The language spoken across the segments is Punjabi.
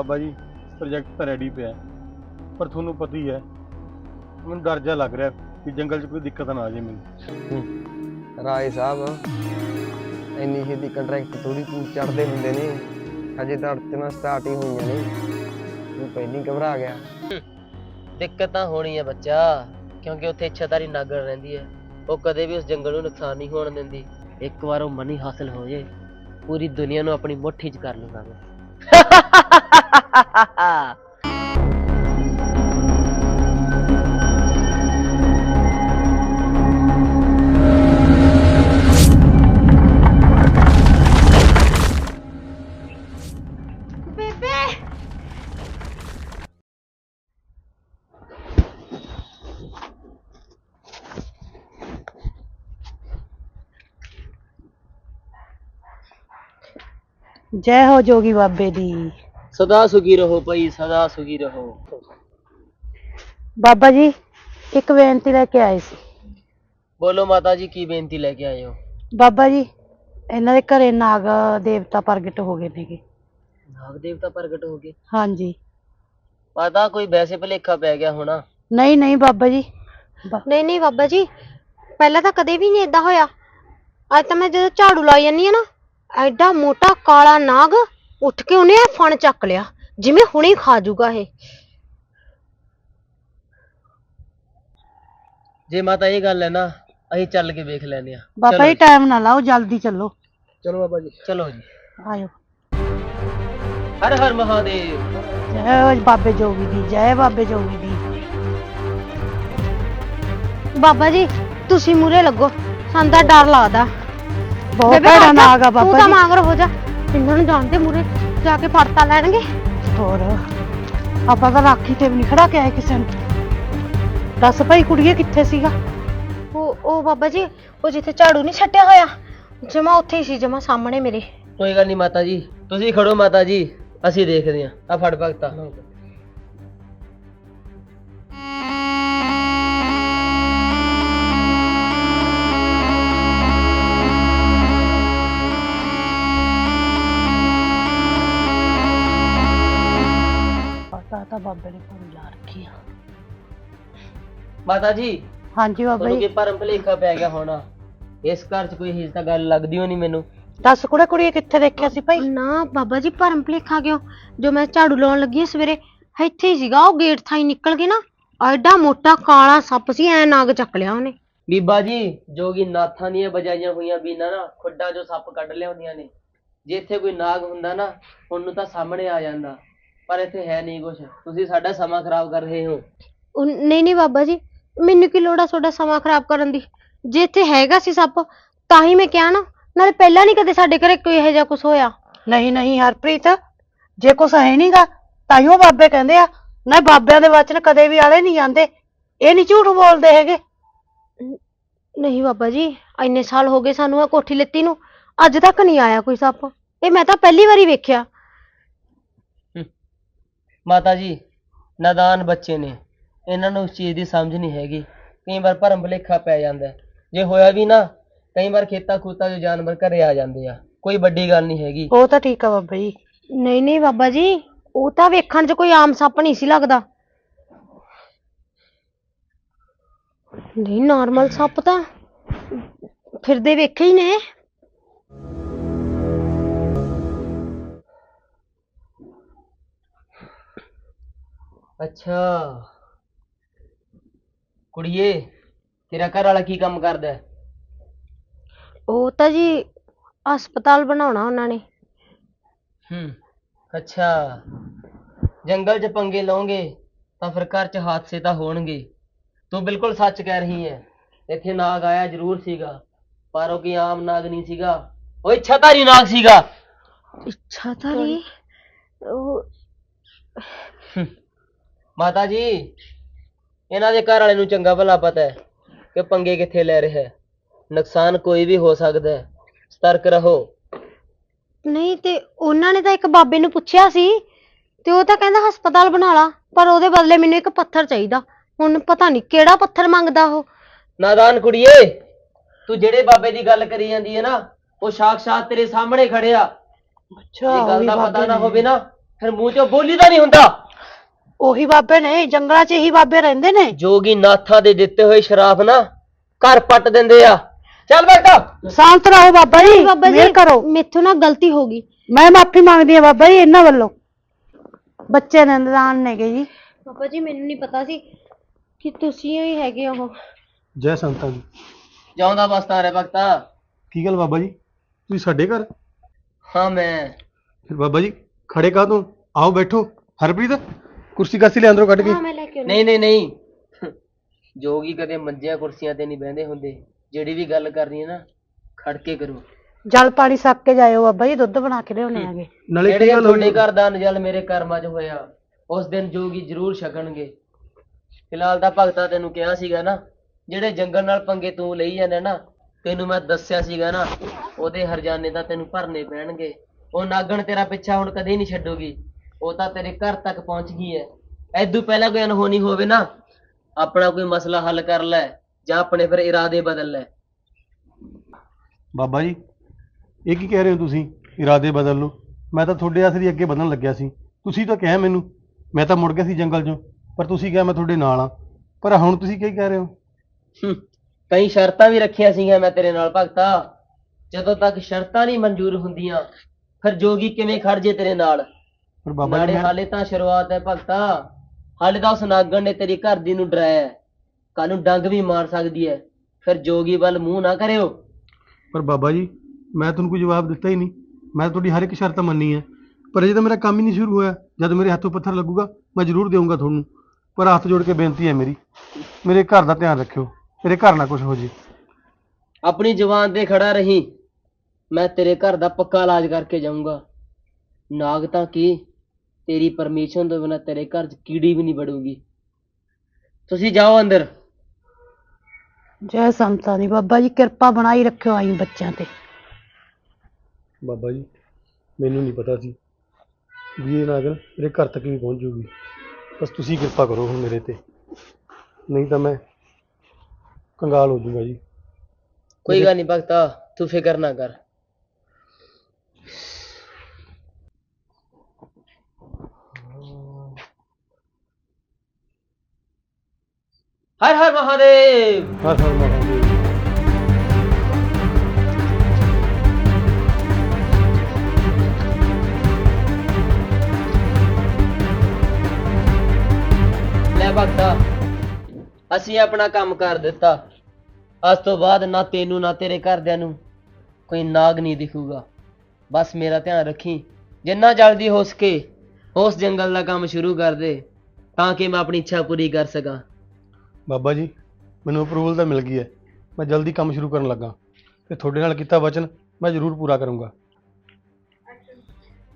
ਬਾਬਾ ਜੀ ਪ੍ਰੋਜੈਕਟ ਤਾਂ ਰੈਡੀ ਪਿਆ। ਪਰ ਤੁਹਾਨੂੰ ਪਤਾ ਹੀ ਹੈ ਮੈਨੂੰ ਡਰ ਜਾ ਲੱਗ ਰਿਹਾ ਕਿ ਜੰਗਲ 'ਚ ਕੋਈ ਦਿੱਕਤ ਨਾ ਆ ਜਾਏ ਮੈਨੂੰ। ਰਾਏ ਸਾਹਿਬ ਇੰਨੀ ਛੇਤੀ ਕੰਟਰੈਕਟ ਥੋੜੀ ਪੂਛ ਚੜਦੇ ਹੁੰਦੇ ਨੇ। ਹਜੇ ਤਾਂ ਅੜਚਣਾ ਸਟਾਰਟ ਹੀ ਹੋਈਆਂ ਨੇ। ਤੂੰ ਪਹਿਲੀ ਘਬਰਾ ਗਿਆ। ਦਿੱਕਤ ਤਾਂ ਹੋਣੀ ਹੈ ਬੱਚਾ ਕਿਉਂਕਿ ਉੱਥੇ ਇੱਛਾਧਾਰੀ ਨਾਗਰ ਰਹਿੰਦੀ ਹੈ। ਉਹ ਕਦੇ ਵੀ ਉਸ ਜੰਗਲ ਨੂੰ ਨੁਕਸਾਨ ਨਹੀਂ ਹੋਣ ਦਿੰਦੀ। ਇੱਕ ਵਾਰ ਉਹ ਮਨੀ ਹਾਸਲ ਹੋ ਜੇ ਪੂਰੀ ਦੁਨੀਆ ਨੂੰ ਆਪਣੀ ਮੁੱਠੀ 'ਚ ਕਰ ਲੂੰਗਾ ਮੈਂ। ਬੇਬੇ ਜੈ ਹੋ ਜੋਗੀ ਬਾਬੇ ਦੀ ਸਦਾ ਸੁਖੀ ਰਹੋ ਭਾਈ ਸਦਾ ਸੁਖੀ ਰਹੋ। ਬਾਬਾ ਜੀ ਇੱਕ ਬੇਨਤੀ ਲੈ ਕੇ ਆਏ ਸੀ। ਬੋਲੋ ਮਾਤਾ ਜੀ ਕੀ ਬੇਨਤੀ ਲੈ ਕੇ ਆਏ ਹੋ? ਬਾਬਾ ਜੀ ਇਹਨਾਂ ਦੇ ਘਰੇ ਨਾਗ ਦੇਵਤਾ ਪ੍ਰਗਟ ਹੋ ਗਏ ਨੇਗੇ। ਨਾਗ ਦੇਵਤਾ ਪ੍ਰਗਟ ਹੋ ਗਏ? ਹਾਂਜੀ। ਪਤਾ ਕੋਈ ਵੈਸੇ ਭਲੇਖਾ ਪੈ ਗਿਆ ਹੋਣਾ? ਨਹੀਂ ਨਹੀਂ ਬਾਬਾ ਜੀ। ਬ- ਨਹੀਂ ਨਹੀਂ ਬਾਬਾ ਜੀ ਪਹਿਲਾਂ ਤਾਂ ਕਦੇ ਵੀ ਨਹੀਂ ਏਦਾਂ ਹੋਇਆ। ਅੱਜ ਤਾਂ ਮੈਂ ਜਦੋਂ ਝਾੜੂ ਲਾਈ ਜਾਂਦੀ ਆ ਨਾ ਐਡਾ ਮੋਟਾ ਕਾਲਾ ਨਾਗ ਉੱਠ ਕੇ ਉਹਨੇ ਇਹ ਫਣ ਚੱਕ ਲਿਆ ਜਿਵੇਂ ਹੁਣੇ ਖਾ ਜੂਗਾ ਇਹ। ਜੇ ਮਾਤਾ ਇਹ ਗੱਲ ਹੈ ਨਾ ਅਸੀਂ ਚੱਲ ਕੇ ਵੇਖ ਲੈਨੇ ਆ ਬਾਬਾ ਜੀ ਟਾਈਮ ਨਾ ਲਾਓ ਜਲਦੀ ਚੱਲੋ। ਚਲੋ ਬਾਬਾ ਜੀ। ਚਲੋ ਜੀ। ਆਇਓ। ਹਰ ਹਰ ਮਹਾਦੇਵ। ਜੈ ਬਾਬੇ ਜੋਗੀ ਦੀ ਜੈ ਬਾਬੇ ਜੋਗੀ ਦੀ। ਬਾਬਾ ਜੀ ਤੁਸੀਂ ਮੂਰੇ ਲੱਗੋ ਸਾਨੂੰ ਤਾਂ ਡਰ ਲੱਗਦਾ। ਬਹੁਤ ਬੇਬੇ ਭੈੜਾ ਨਾਗ ਆ ਤੂੰ ਬਾਬਾ ਤਾਂ ਜੀ। ਮਾਂਗਰ ਹੋ ਜਾ। ਇਹਨਾਂ ਨੂੰ ਜਾਣਦੇ ਮੂਰੇ ਜਾ ਕੇ ਫੜਤਾ ਲੈਣਗੇ। ਹੋਰ ਆਪਾਂ ਤਾਂ ਰਾਖੀ ਤੇ ਵੀ ਨਹੀਂ ਖੜਾ ਕੇ ਆਏ ਕਿਸੇ ਨੂੰ। ਦੱਸ ਭਾਈ ਕੁੜੀਏ ਕਿੱਥੇ ਸੀਗਾ? ਉਹ ਉਹ ਬਾਬਾ ਜੀ ਉਹ ਜਿੱਥੇ ਝਾੜੂ ਨਹੀਂ ਛੱਟਿਆ ਹੋਇਆ ਜਮਾ ਉੱਥੇ ਹੀ ਸੀ ਜਮਾ ਸਾਹਮਣੇ ਮੇਰੇ। ਕੋਈ ਗੱਲ ਨਹੀਂ ਮਾਤਾ ਜੀ ਤੁਸੀਂ ਖੜੋ ਮਾਤਾ ਜੀ ਅਸੀਂ ਦੇਖਦੇ ਹਾਂ। ਆ ਫੜ ਭਗਤਾ। ਮਾਤਾ ਜੀ ਹਾਂਜੀ ਬਾਬਾ ਤੁਹਾਨੂੰ ਜੀ। ਕੀ ਭਰਮ ਭਲੇਖਾ ਪੈ ਗਿਆ ਹੋਣਾ? ਇਸ ਘਰ 'ਚ ਕੋਈ ਤਾਂ ਗੱਲ ਲੱਗਦੀ ਨਹੀਂ ਮੈਨੂੰ। ਦੱਸ ਕੁੜੇ ਕੁੜੀਏ ਕਿੱਥੇ ਦੇਖਿਆ ਸੀ ਭਾਈ? ਨਾ ਬਾਬਾ ਜੀ ਭਰਮ ਭਲੇਖਾ ਕਿਉਂ? ਜੋ ਮੈਂ ਝਾੜੂ ਲਾਉਣ ਲੱਗੀ ਸਵੇਰੇ ਇੱਥੇ ਹੀ ਸੀਗਾ ਉਹ ਗੇਟ ਥਾਈ ਨਿਕਲ ਕੇ ਨਾ ਐਡਾ ਮੋਟਾ ਕਾਲਾ ਸੱਪ ਸੀ ਐ ਨਾਗ ਚੱਕ ਲਿਆ ਉਹਨੇ। ਬੀਬਾ ਜੀ ਜੋਗੀ ਨਾਥਾਂ ਦੀਆਂ ਬਜਾਈਆਂ ਹੋਈਆਂ ਬੀਨਾਂ ਨਾ ਖੁੱਡਾਂ 'ਚੋਂ ਸੱਪ ਕੱਢ ਲਿਆਉਂਦੀਆਂ ਨੇ। ਜੇ ਇੱਥੇ ਕੋਈ ਨਾਗ ਹੁੰਦਾ ਨਾ ਉਹਨੂੰ ਤਾਂ ਸਾਹਮਣੇ ਆ ਜਾਂਦਾ। ਪਰ ਇੱਥੇ ਹੈ ਨਹੀਂ ਕੁਛ। ਤੁਸੀਂ ਸਾਡਾ ਸਮਾਂ ਖਰਾਬ ਕਰ ਰਹੇ ਹੋ। ਉਹ ਨਹੀਂ ਨਹੀਂ ਬਾਬਾ ਜੀ ਮੈਨੂੰ ਕੀ ਲੋੜ ਆ ਤੁਹਾਡਾ ਸਮਾਂ ਖਰਾਬ ਕਰਨ ਦੀ? ਜੇ ਇੱਥੇ ਹੈਗਾ ਸੀ ਸੱਪ ਤਾਂ ਹੀ ਮੈਂ ਕਿਹਾ ਨਾ ਨਾਲੇ ਪਹਿਲਾਂ ਨਹੀਂ ਕਦੇ ਸਾਡੇ ਘਰੇ ਕੋਈ ਇਹੋ ਜਿਹਾ ਕੁਝ ਹੋਇਆ। ਨਹੀਂ ਨਹੀਂ ਹਰਪ੍ਰੀਤ ਜੇ ਕੁਛ ਹੈ ਨਹੀਂਗਾ ਤਾਈਓ ਬਾਬੇ ਕਹਿੰਦੇ ਆ। ਨਾ ਬਾਬਿਆਂ ਦੇ ਵਚਨ ਕਦੇ ਵੀ ਆਲੇ ਨਹੀਂ ਜਾਂਦੇ। ਇਹ ਨਹੀਂ ਝੂਠ ਬੋਲਦੇ ਹੈਗੇ। ਨਹੀਂ ਬਾਬਾ ਜੀ ਇੰਨੇ ਸਾਲ ਹੋ ਗਏ ਸਾਨੂੰ ਆ ਕੋਠੀ ਲੱਤੀ ਨੂੰ ਅੱਜ ਤੱਕ ਨਹੀਂ ਆਇਆ ਕੋਈ ਸੱਪ। ਇਹ ਮੈਂ ਤਾਂ ਪਹਿਲੀ ਵਾਰੀ ਵੇਖਿਆ। ਮਾਤਾ ਜੀ ਨਾਦਾਨ ਬੱਚੇ ਨੇ। ਇਹਨਾਂ ਨੂੰ ਉਸ ਚੀਜ਼ ਦੀ ਸਮਝ ਨਹੀਂ ਹੈਗੀ। ਕਈ ਵਾਰ ਭਰਮ ਭੁਲੇਖਾ ਪੈ ਜਾਂਦਾ। ਜੇ ਹੋਇਆ ਵੀ ਨਾ ਕਈ ਵਾਰ ਖੇਤਾਂ ਖੂਤਾਂ 'ਚ ਜਾਨਵਰ ਘਰੇ ਆ ਜਾਂਦੇ ਆ। ਕੋਈ ਵੱਡੀ ਗੱਲ ਨਹੀਂ ਹੈਗੀ। ਉਹ ਤਾਂ ਠੀਕ ਆ ਬਾਬਾ ਜੀ। ਨਹੀਂ ਨਹੀਂ ਬਾਬਾ ਜੀ ਉਹ ਤਾਂ ਵੇਖਣ 'ਚ ਕੋਈ ਆਮ ਸੱਪ ਨਹੀਂ ਸੀ ਲੱਗਦਾ। ਨਹੀਂ ਨਾਰਮਲ ਸੱਪ ਤਾਂ ਫਿਰਦੇ ਵੇਖੇ ਹੀ ਨੇ। ਅੱਛਾ। ਕੁੜੀਏ ਤੇਰਾ ਘਰ ਵਾਲਾ ਕੀ ਕੰਮ ਕਰਦਾ? ਹੈ? ਉਹ ਤਾਂ ਜੀ ਹਸਪਤਾਲ ਬਣਾਉਣਾ ਉਹਨਾਂ ਨੇ। ਹੂੰ ਅੱਛਾ। ਜੰਗਲ 'ਚ ਪੰਗੇ ਲਓਗੇ ਤਾਂ ਫਿਰ ਘਰ 'ਚ ਹਾਦਸੇ ਤਾਂ ਹੋਣਗੇ। ਤੂੰ ਬਿਲਕੁਲ ਸੱਚ ਕਹਿ ਰਹੀ ਹੈ ਇੱਥੇ ਨਾਗ ਆਇਆ ਜ਼ਰੂਰ ਸੀਗਾ ਪਰ ਉਹ ਕੀ ਆਮ ਨਾਗ ਨਹੀਂ ਸੀਗਾ। ਉਹ ਇੱਛਾਧਾਰੀ ਨਾਗ ਸੀਗਾ। ਤਾਂ ਨਹੀਂ ਉਹ। ਮਾਤਾ ਜੀ ਇਹਨਾਂ ਦੇ ਘਰ ਵਾਲੇ ਨੂੰ ਚੰਗਾ ਭਲਾ ਪਤਾ ਹੈ ਕਿ ਪੰਗੇ ਕਿੱਥੇ ਲੈ ਰਿਹਾ ਹੈ। ਨੁਕਸਾਨ ਕੋਈ ਵੀ ਹੋ ਸਕਦਾ ਹੈ। ਸਤਰਕ ਰਹੋ। ਨਹੀਂ ਤੇ ਉਹਨਾਂ ਨੇ ਤਾਂ ਇੱਕ ਬਾਬੇ ਨੂੰ ਪੁੱਛਿਆ ਸੀ ਤੇ ਉਹ ਤਾਂ ਕਹਿੰਦਾ ਹਸਪਤਾਲ ਬਣਾ ਲਾ ਪਰ ਉਹਦੇ ਬਦਲੇ ਮੈਨੂੰ ਇੱਕ ਪੱਥਰ ਚਾਹੀਦਾ। ਹੁਣ ਪਤਾ ਨਹੀਂ ਕਿਹੜਾ ਪੱਥਰ ਮੰਗਦਾ ਉਹ। ਨਾਦਾਨ ਕੁੜੀਏ ਤੂੰ ਜਿਹੜੇ ਬਾਬੇ ਦੀ ਗੱਲ ਕਰੀ ਜਾਂਦੀ ਹੈ ਨਾ ਉਹ ਸਾਖਸ਼ਾਤ ਤੇਰੇ ਸਾਹਮਣੇ ਖੜਿਆ ਅੱਛਾ ਜੇ ਗੱਲ ਦਾ ਪਤਾ ਨਾ ਨੇ। ਹੋਵੇ ਨਾ ਫਿਰ ਮੂੰਹ ਚੋਂ ਬੋਲੀ ਤਾਂ ਨਹੀਂ ਹੁੰਦਾ। ਉਹੀ ਬਾਬੇ ਨੇ ਜੰਗਲਾਂ 'ਚ ਇਹੀ ਬਾਬੇ ਰਹਿੰਦੇ ਨੇ। ਜੋਗੀ ਨਾਥਾਂ ਦੇ ਦਿੱਤੇ ਹੋਏ ਸ਼ਰਾਫ ਨਾ ਘਰ ਪੱਟ ਦਿੰਦੇ ਆ। ਚੱਲ ਬੇਟਾ। ਸ਼ਾਂਤ ਰਹੋ ਬਾਬਾ ਜੀ ਬਾਬਾ ਕਰੋ। ਮੇਥੋਂ ਨਾ ਗਲਤੀ ਹੋ ਗਈ। ਮੈਂ ਮਾਫੀ ਮੰਗਦੀ ਹਾਂ ਬਾਬਾ ਜੀ ਇਹਨਾਂ ਵੱਲੋਂ। ਬੱਚੇ ਨੰਦਾਨ ਨੇਗੇ ਜੀ। ਬਾਬਾ ਜੀ ਮੈਨੂੰ ਨਹੀਂ ਪਤਾ ਸੀ ਕਿ ਤੁਸੀਂ ਹੀ ਹੈਗੇ ਉਹ ਜੈ ਸੰਤਾਂ ਜੀ। ਜਾਉਂਦਾ ਬਸਤਾ ਰੇ ਭਗਤਾ। ਕੀ ਗੱਲ ਬਾਬਾ ਜੀ? ਤੁਸੀਂ ਸਾਡੇ ਘਰ? ਹਾਂ ਮੈਂ। ਫਿਰ ਬਾਬਾ ਜੀ ਖੜੇ ਕਾ ਤੂੰ ਆਓ ਬੈਠੋ। ਹਰਪ੍ਰੀਤ ਕੁਰਸੀ ਕਾਸੀ ਲੈ ਅੰਦਰੋਂ ਕੱਢ ਕੇ। ਹਾਂ ਮੈਂ ਲੈ ਕੇ ਆਉਂਦੀ ਨਹੀਂ ਨਹੀਂ ਨਹੀਂ। ਜੋਗੀ ਕਦੇ ਮੰਜਿਆਂ ਕੁਰਸੀਆਂ ਤੇ ਨਹੀਂ ਬਹਿੰਦੇ ਹੁੰਦੇ। ਜਿਹੜੀ ਵੀ ਗੱਲ ਕਰਨੀ ਹੈ ਨਾ ਖੜ ਕੇ ਕਰੋ। ਜਲ ਪਾਣੀ ਸੱਕ ਕੇ ਜਾਇਓ ਬਾਬਾ ਜੀ ਦੁੱਧ ਬਣਾ ਕੇ ਲਿਆਉਣੇ ਆਗੇ ਨਾਲੇ ਕੀ ਜਿਹੜੇ ਗੱਲ ਤੁਹਾਡੇ ਹੋਈ ਘਰ ਦਾ ਨਜਲ ਮੇਰੇ ਕਰਮਾਂ 'ਚ ਹੋਇਆ ਉਸ ਦਿਨ ਜੋਗੀ ਜ਼ਰੂਰ ਛਕਣਗੇ। ਫਿਲਹਾਲ ਤਾਂ ਭਗਤਾ ਤੈਨੂੰ ਕਿਹਾ ਸੀਗਾ ਨਾ ਜਿਹੜੇ ਜੰਗਲ ਨਾਲ ਪੰਗੇ ਤੂੰ ਲਈ ਜਾਂਦਾ ਨਾ ਤੈਨੂੰ ਮੈਂ ਦੱਸਿਆ ਸੀਗਾ ਨਾ ਉਹਦੇ ਹਰਜਾਨੇ ਤਾਂ ਤੈਨੂੰ ਭਰਨੇ ਪੈਣਗੇ। ਉਹ ਨਾਗਣ ਤੇਰਾ ਪਿੱਛਾ ਹੁਣ ਕਦੇ ਨਹੀਂ ਛੱਡੂਗੀ। ਉਹ ਤਾਂ ਤੇਰੇ ਘਰ ਤੱਕ ਪਹੁੰਚ ਗਈ ਹੈ। ਐਦੂ ਪਹਿਲਾਂ ਕੋਈ ਅਨਹੋਣੀ ਹੋਵੇ ਨਾ ਆਪਣਾ ਕੋਈ ਮਸਲਾ ਹੱਲ ਕਰ ਲੈ ਜਾਂ ਆਪਣੇ ਫਿਰ ਇਰਾਦੇ ਬਦਲ ਲੈ। ਬਾਬਾ ਜੀ ਇਹ ਕੀ ਕਹਿ ਰਹੇ ਹੋ ਤੁਸੀਂ ਇਰਾਦੇ ਬਦਲ ਲਓ? ਮੈਂ ਤਾਂ ਤੁਹਾਡੇ ਆਸਰੀ ਅੱਗੇ ਵਧਣ ਲੱਗਿਆ ਸੀ। ਤੁਸੀਂ ਤਾਂ ਕਿਹਾ ਮੈਨੂੰ ਮੈਂ ਤਾਂ ਮੁੜ ਗਿਆ ਸੀ ਜੰਗਲ 'ਚੋਂ ਪਰ ਤੁਸੀਂ ਕਿਹਾ ਮੈਂ ਤੁਹਾਡੇ ਨਾਲ ਆ ਪਰ ਹੁਣ ਤੁਸੀਂ ਕੀ ਕਹਿ ਰਹੇ ਹੋ? ਹੂੰ, ਕਈ ਸ਼ਰਤਾਂ ਵੀ ਰੱਖੀਆਂ ਸੀਗੀਆਂ ਮੈਂ ਤੇਰੇ ਨਾਲ ਭਗਤਾ। ਜਦੋਂ ਤੱਕ ਸ਼ਰਤਾਂ ਨਹੀਂ ਮਨਜ਼ੂਰ ਹੁੰਦੀਆਂ ਫਿਰ ਜੋਗੀ ਕਿਵੇਂ ਖੜ ਜੇ ਤੇਰੇ ਨਾਲ? ਪਰ ਬਾਬਾ ਜੀ ਨਾਲੇ ਮੈਂ ਹਾਲੇ ਤਾਂ ਸ਼ੁਰੂਆਤ ਹੈ ਭਗਤਾ। ਹਾਲੇ ਤਾਂ ਉਸ ਨਾਗਣ ਨੇ ਤੇਰੀ ਘਰ ਦੀ ਨੂੰ ਡਰਾਇਆ ਹੈ। ਕੱਲ ਨੂੰ ਡੰਗ ਵੀ ਮਾਰ ਸਕਦੀ ਹੈ। ਫਿਰ ਜੋਗੀ ਵੱਲ ਮੂੰਹ ਨਾ ਕਰਿਓ। ਪਰ ਬਾਬਾ ਜੀ ਮੈਂ ਤੁਹਾਨੂੰ ਕੋਈ ਜਵਾਬ ਦਿੱਤਾ ਹੀ ਨਹੀਂ। ਮੈਂ ਤੁਹਾਡੀ ਹਰ ਇੱਕ ਸ਼ਰਤ ਮੰਨੀ ਹੈ। ਪਰ ਅਜੇ ਤਾਂ ਮੇਰਾ ਕੰਮ ਹੀ ਨਹੀਂ ਸ਼ੁਰੂ ਹੋਇਆ। ਜਦ ਮੇਰੇ ਹੱਥੋਂ ਪੱਥਰ ਲੱਗੂਗਾ ਮੈਂ ਜ਼ਰੂਰ ਦੇਵਾਂਗਾ ਤੁਹਾਨੂੰ। ਪਰ ਹੱਥ ਜੋੜ ਕੇ ਬੇਨਤੀ ਹੈ ਮੇਰੀ। ਮੇਰੇ ਘਰ ਦਾ ਧਿਆਨ ਰੱਖਿਓ। ਮੇਰੇ ਘਰ ਨਾ ਕੁਝ ਹੋ ਜੇ। ਆਪਣੀ ਜ਼ੁਬਾਨ ਤੇ ਖੜਾ ਰਹੀਂ। ਮੈਂ ਤੇਰੇ ਘਰ ਦਾ ਪੱਕਾ ਇਲਾਜ ਕਰਕੇ ਜਾਊਂਗਾ। ਨਾਗ ਤਾਂ ਕੀ ਤੇਰੀ ਪਰਮਿਸ਼ਨ ਤੋਂ ਬਿਨਾਂ ਤੇਰੇ ਘਰ 'ਚ ਕੀੜੀ ਵੀ ਨਹੀਂ ਵੜੂਗੀ। ਤੁਸੀਂ ਜਾਓ ਅੰਦਰ। ਜੈ ਸੰਤਾਂ ਦੀ। ਬਾਬਾ ਜੀ ਕਿਰਪਾ ਬਣਾਈ ਰੱਖਿਓ ਆਈ ਬੱਚਿਆਂ ਤੇ। ਬਾਬਾ ਜੀ ਮੈਨੂੰ ਨਹੀਂ ਪਤਾ ਸੀ ਵੀ ਇਹ ਨਾਗਰ ਮੇਰੇ ਘਰ ਤੱਕ ਵੀ ਪਹੁੰਚ ਜੂਗੀ। ਬਸ ਤੁਸੀਂ ਕਿਰਪਾ ਕਰੋ ਹੁਣ ਮੇਰੇ ਤੇ। ਨਹੀਂ ਤਾਂ ਮੈਂ ਕੰਗਾਲ ਹੋ ਜਾਊਗਾ ਜੀ। ਕੋਈ ਗੱਲ ਨਹੀਂ ਭਗਤਾ ਤੂੰ ਫਿਕਰ ਨਾ ਕਰ। ਹਰ ਹਰ ਮਹਾਦੇਵ। ਹਰ ਹਰ ਮਹਾਦੇਵ। ਲੈ ਭਗਤਾ ਅਸੀਂ ਆਪਣਾ ਕੰਮ ਕਰ ਦਿੱਤਾ। ਅੱਜ ਤੋਂ ਬਾਅਦ ਨਾ ਤੈਨੂੰ ਨਾ ਤੇਰੇ ਘਰਦਿਆਂ ਨੂੰ ਕੋਈ ਨਾਗ ਨਹੀਂ ਦਿਖੂਗਾ। ਬਸ ਮੇਰਾ ਧਿਆਨ ਰੱਖੀ ਜਿੰਨਾ ਜਲਦੀ ਹੋ ਸਕੇ ਉਸ ਜੰਗਲ ਦਾ ਕੰਮ ਸ਼ੁਰੂ ਕਰ ਦੇ ਤਾਂ ਕਿ ਮੈਂ ਆਪਣੀ ਇੱਛਾ ਪੂਰੀ ਕਰ ਸਕਾਂ। ਬਾਬਾ ਜੀ ਮੈਨੂੰ ਅਪਰੂਵਲ ਤਾਂ ਮਿਲ ਗਈ ਹੈ। ਮੈਂ ਜਲਦੀ ਕੰਮ ਸ਼ੁਰੂ ਕਰਨ ਲੱਗਾ। ਤੇ ਤੁਹਾਡੇ ਨਾਲ ਕੀਤਾ ਵਚਨ ਮੈਂ ਜ਼ਰੂਰ ਪੂਰਾ ਕਰੂੰਗਾ।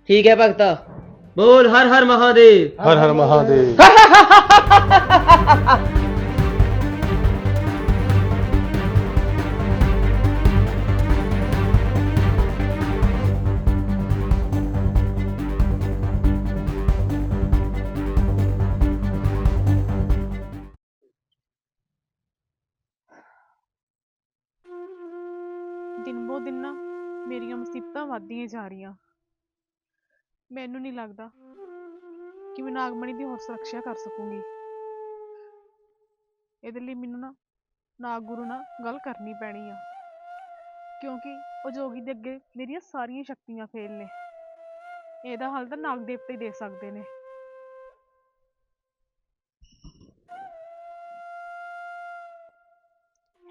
ਠੀਕ ਹੈ ਭਗਤਾ। ਬੋਲ ਹਰ ਹਰ ਮਹਾਦੇਵ। ਹਰ ਹਰ ਮਹਾਦੇਵ। ਦਿਨ ਬੋ ਦਿਨ ਨਾ ਮੇਰੀਆਂ ਮੁਸੀਬਤਾਂ ਵੱਧਦੀਆਂ ਜਾ ਰਹੀਆਂ। ਮੈਨੂੰ ਨਹੀਂ ਲੱਗਦਾ ਕਿ ਮੈਂ ਨਾਗਮਣੀ ਦੀ ਹੋਰ ਸੁਰੱਖਿਆ ਕਰ ਸਕੂੰਗੀ। ਇਹਦੇ ਲਈ ਮੈਨੂੰ ਨਾ ਨਾਗ ਗੁਰੂ ਨਾਲ ਗੱਲ ਕਰਨੀ ਪੈਣੀ ਆ। ਕਿਉਂਕਿ ਉਹ ਜੋਗੀ ਦੇ ਅੱਗੇ ਮੇਰੀਆਂ ਸਾਰੀਆਂ ਸ਼ਕਤੀਆਂ ਫੇਲ ਨੇ। ਇਹਦਾ ਹੱਲ ਤਾਂ ਨਾਗ ਦੇਵਤੇ ਹੀ ਦੇ ਸਕਦੇ ਨੇ।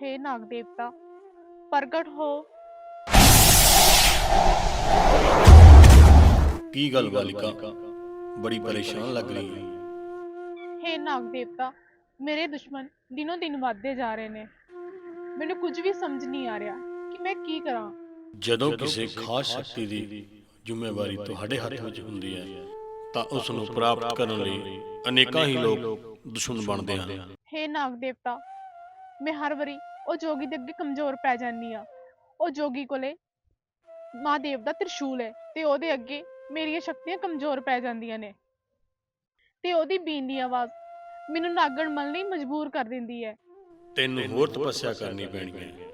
ਹੇ ਨਾਗ ਦੇਵਤਾ ਪ੍ਰਗਟ ਹੋ। ਕੀ ਗੱਲ ਬਾਲਿਕਾ? ਬੜੀ ਪਰੇਸ਼ਾਨ ਲੱਗ ਰਹੀ ਹੈ। ਹੇ ਨਾਗ ਦੇਵਤਾ ਮੇਰੇ ਦੁਸ਼ਮਣ ਦਿਨੋਂ ਦਿਨ ਵੱਧਦੇ ਜਾ ਰਹੇ ਨੇ। ਮੈਨੂੰ ਕੁਝ ਵੀ ਸਮਝ ਨਹੀਂ ਆ ਰਿਹਾ ਕਿ ਮੈਂ ਕੀ ਕਰਾਂ। ਜਦੋਂ ਕਿਸੇ ਖਾਸ ਸ਼ਕਤੀ ਦੀ ਜ਼ਿੰਮੇਵਾਰੀ ਤੁਹਾਡੇ ਹੱਥ ਵਿੱਚ ਹੁੰਦੀ ਹੈ ਤਾਂ ਉਸ ਨੂੰ ਪ੍ਰਾਪਤ ਕਰਨ ਲਈ ਅਨੇਕਾਂ ਹੀ ਲੋਕ ਦੁਸ਼ਮਣ ਬਣਦੇ ਹਨ। ਹੇ ਨਾਗ ਦੇਵਤਾ ਮੈਂ ਹਰ ਵਾਰੀ ਉਹ ਜੋਗੀ ਦੇ ਅੱਗੇ ਕਮਜ਼ੋਰ ਪੈ ਜਾਂਦੀ ਆ। ਉਹ ਜੋਗੀ ਕੋਲੇ ਮਹਾਦੇਵ ਦਾ ਤ੍ਰਿਸ਼ੂਲ ਹੈ ਤੇ ਉਹਦੇ ਅੱਗੇ ਮੇਰੀਆਂ ਸ਼ਕਤੀਆਂ ਕਮਜ਼ੋਰ ਪੈ ਜਾਂਦੀਆਂ ਨੇ। ਤੇ ਉਹਦੀ ਬੀਨ ਦੀ ਆਵਾਜ਼ ਮੈਨੂੰ ਨਾਗਣ ਮਲ ਲਈ ਮਜਬੂਰ ਕਰ ਦਿੰਦੀ ਹੈ ਤੈਨੂੰ ਹੋਰ ਤਪੱਸਿਆ ਕਰਨੀ ਪੈਣੀ ਹੈ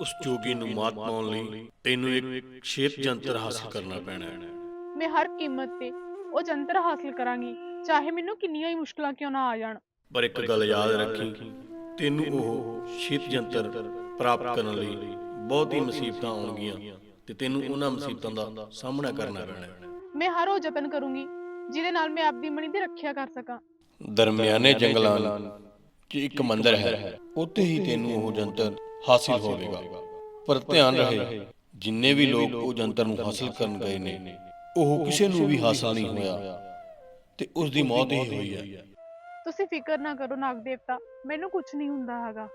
ਉਸ ਜੋਗੀ ਨੂੰ ਮਾਤ ਪਾਉਣ ਲਈ ਤੈਨੂੰ ਇੱਕ ਸ਼ੇਤ ਜੰਤਰ ਹਾਸਲ ਕਰਨਾ ਪੈਣਾ ਹੈ ਮੈਂ ਹਰ ਕੀਮਤ ਤੇ ਉਹ ਜੰਤਰ ਹਾਸਲ ਕਰਾਂਗੀ ਚਾਹੇ ਮੈਨੂੰ ਕਿੰਨੀਆਂ ਹੀ ਮੁਸ਼ਕਲਾਂ ਕਿਉਂ ਨਾ ਆ ਜਾਣ। ਪਰ ਇੱਕ ਗੱਲ ਯਾਦ ਰੱਖੀ। ਤੈਨੂੰ ਉਹ ਸ਼ੀਤ ਜੰਤਰ ਪ੍ਰਾਪਤ ਕਰਨ ਲਈ ਬਹੁਤ ਹੀ ਮੁਸੀਬਤਾਂ ਆਉਣਗੀਆਂ ਤੇ ਤੈਨੂੰ ਉਹਨਾਂ ਮੁਸੀਬਤਾਂ ਦਾ ਸਾਹਮਣਾ ਕਰਨਾ ਪੈਣਾ ਹੈ। ਮੈਂ ਹਰ ਉਹ ਯਤਨ ਕਰੂੰਗੀ ਜਿਹਦੇ ਨਾਲ ਮੈਂ ਆਪਦੀ ਮਣੀ ਦੀ ਰੱਖਿਆ ਕਰ ਸਕਾਂ। ਦਰਮਿਆਨੇ ਜੰਗਲਾਂ 'ਚ ਇੱਕ ਮੰਦਰ ਹੈ ਉੱਥੇ ਹੀ ਤੈਨੂੰ ਉਹ ਜੰਤਰ ਹਾਸਿਲ ਹੋਵੇਗਾ। ਪਰ ਧਿਆਨ ਰਹੇ ਜਿੰਨੇ ਵੀ ਲੋਕ ਉਹ ਜੰਤਰ ਨੂੰ ਹਾਸਲ ਕਰਨ ਗਏ ਨੇ ਉਹ ਕਿਸੇ ਨੂੰ ਵੀ ਹਾਸਲ ਨਹੀਂ ਹੋਇਆ ਤੇ ਉਸ ਦੀ ਮੌਤ ਹੀ ਹੋਈ ਹੈ। ਤੁਸੀਂ ਫਿਕਰ ਨਾ ਕਰੋ ਨਾਗ ਦੇਵਤਾ ਮੈਨੂੰ ਕੁਝ ਨਹੀਂ ਹੁੰਦਾ ਹੈਗਾ।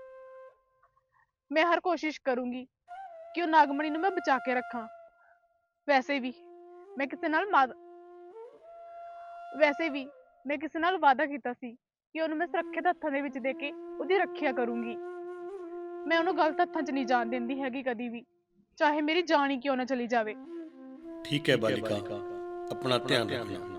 ਮੈਂ ਹਰ ਕੋਸ਼ਿਸ਼ ਕਰੂੰਗੀ ਕਿ ਉਹ ਨਾਗਮਣੀ ਨੂੰ ਮੈਂ ਬਚਾ ਕੇ ਰੱਖਾਂ। ਵੈਸੇ ਵੀ ਮੈਂ ਕਿਸੇ ਨਾਲ ਮਾਦ ਵੈਸੇ ਵੀ ਮੈਂ ਕਿਸੇ ਨਾਲ ਵਾਅਦਾ ਕੀਤਾ ਸੀ ਕਿ ਉਹਨੂੰ ਮੈਂ ਸੁਰੱਖਿਅਤ ਹੱਥਾਂ ਦੇ ਵਿੱਚ ਦੇ ਕੇ ਉਹਦੀ ਰੱਖਿਆ ਕਰੂੰਗੀ। ਮੈਂ ਉਹਨੂੰ ਗਲਤ ਹੱਥਾਂ 'ਚ ਨਹੀਂ ਜਾਣ ਦਿੰਦੀ ਹੈਗੀ ਕਦੀ ਵੀ ਚਾਹੇ ਮੇਰੀ ਜਾਨ ਹੀ ਕਿਉਂ ਨਾ ਚਲੀ ਜਾਵੇ। ਠੀਕ ਹੈ ਬਾਲਿਕਾ। ਆਪਣਾ ਧਿਆਨ ਰੱਖਣਾ।